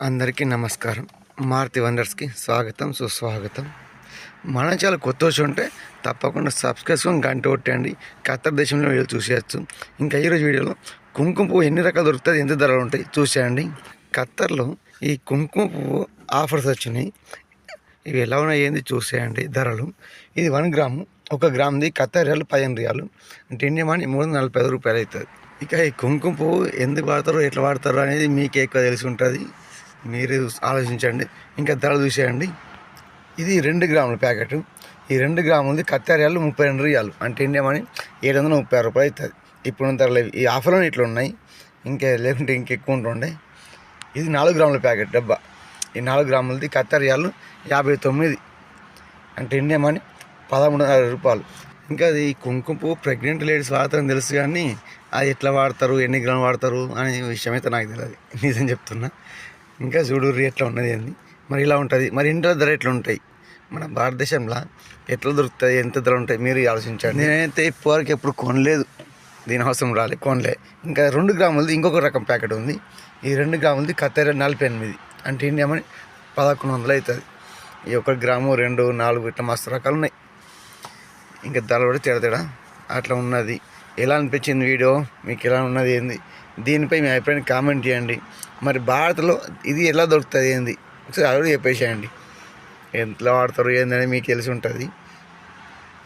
అందరికీ నమస్కారం. మారుతి వండర్స్కి స్వాగతం సుస్వాగతం. మన చాలా కొత్త వచ్చి ఉంటే తప్పకుండా సబ్స్క్రైబ్ చేసుకొని గంట కొట్టండి. ఖత్తర్ దేశంలో వీడియో చూసేయచ్చు. ఇంకా ఈరోజు వీడియోలో కుంకుమ పువ్వు ఎన్ని రకాలు దొరుకుతుంది ఎంత ధరలు ఉంటాయి చూసేయండి. ఖత్తర్లో ఈ కుంకుమ పువ్వు ఆఫర్స్ వచ్చినాయి. ఇవి ఎలా ఉన్నాయి ఏంది చూసేయండి ధరలు. ఇది వన్ గ్రాము ఒక గ్రామ్ది ఖత్తర్ రియాలు పదిహేను రియాలు. అంటే ఇండియా మనీ మూడు వందల నలభై ఐదు రూపాయలు అవుతుంది ఇక ఈ కుంకుమ పువ్వు ఎందుకు వాడతారో ఎట్లా వాడతారో అనేది మీకే ఎక్కువ తెలిసి ఉంటుంది. మీరు ఆలోచించండి. ఇంకా ధరలు చూసేయండి. ఇది రెండు గ్రాముల ప్యాకెట్. ఈ రెండు గ్రాములది కత్తారియాలు ముప్పై రెండు రియాలు. అంటే ఏంటేమని ఏడు వందల ముప్పై ఆరు రూపాయలు అవుతుంది. ఇప్పుడు ధరలు ఈ ఆఫర్లో ఇట్లా ఉన్నాయి. ఇంకా లేకుంటే ఇంకెక్కువ ఉంటుండే. ఇది నాలుగు గ్రాముల ప్యాకెట్ డబ్బా. ఈ నాలుగు గ్రాములది కత్తారియాలు యాభై తొమ్మిది. అంటే ఏంటేమని పదమూడున్నర పదమూడు వందల రూపాయలు. ఇంకా అది కుంకుమ పువ్వు ప్రెగ్నెంట్ లేడీస్ వాడతారని తెలుసు కానీ అది ఎట్లా వాడతారు ఎన్ని గ్రాములు వాడతారు అనే విషయం అయితే నాకు తెలియదు నిజం చెప్తున్నా. ఇంకా చూడుర్రి ఎట్లా ఉన్నది ఏంది? మరి ఇలా ఉంటుంది. మరి ఇంట్లో ధర ఎట్లా ఉంటాయి మన భారతదేశంలో ఎట్లా దొరుకుతాయి? ఎంత ధర ఉంటాయి? మీరు ఆలోచించండి. నేనైతే ఇప్పటివరకు ఎప్పుడు కొనలేదు. దీని అవసరం రాలే కొనలే. ఇంకా రెండు గ్రాములది ఇంకొక రకం ప్యాకెట్ ఉంది. ఈ రెండు గ్రాములది కత్తెర నలభై ఎనిమిది. అంటే ఇండియా మనీ పదకొండు వందలు అవుతుంది ఈ ఒక గ్రాము రెండు నాలుగు ఇట్లా మస్తు రకాలు ఉన్నాయి. ఇంకా ధర కూడా తేడా తేడా అట్లా ఉన్నది. ఎలా అనిపించింది వీడియో? మీకు ఎలా ఉన్నది ఏంది? దీనిపై మీ అభిప్రాయాన్ని కామెంట్ చేయండి. మరి భారత్లో ఇది ఎలా దొరుకుతుంది ఏంది? ఒకసారి అది కూడా చెప్పేసేయండి. ఎంతలో వాడతారు ఏందని మీకు తెలిసి ఉంటుంది.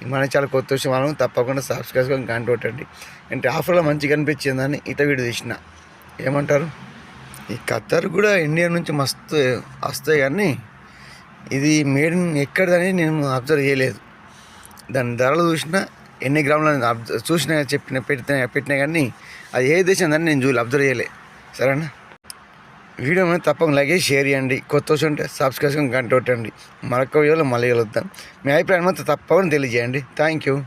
మన చాలా కొత్త విషయం వాళ్ళని తప్పకుండా సబ్స్క్రైబ్ చేసుకొని గంట కొట్టండి. అంటే ఆఫర్లో మంచిగా అనిపించిందని ఇట వీడియో తీసిన. ఏమంటారు? ఈ ఖత్తర్ కూడా ఇండియా నుంచి మస్తు వస్తాయి కానీ ఇది మేడ్ ఇన్ ఎక్కడదని నేను అబ్జర్వ్ చేయలేదు. దాని ధరలు చూసినా ఎన్ని గ్రాములు అబ్జర్వ్ చూసినా చెప్పిన పెట్టిన పెట్టినా కానీ అది ఏ దేశం దాన్ని నేను చూసి అబ్జర్వ్ చేయలే. సరేనా? వీడియో మీద తప్పకుండా లైక్ షేర్ చేయండి. కొత్త వచ్చి ఉంటే సబ్స్క్రైబ్ చేసుకొని గంట కొట్టండి. మరొక వీడియోలో మళ్ళీ కలుద్దాం. మీ అభిప్రాయం మాత్రం తప్పకుండా తెలియజేయండి. Thank you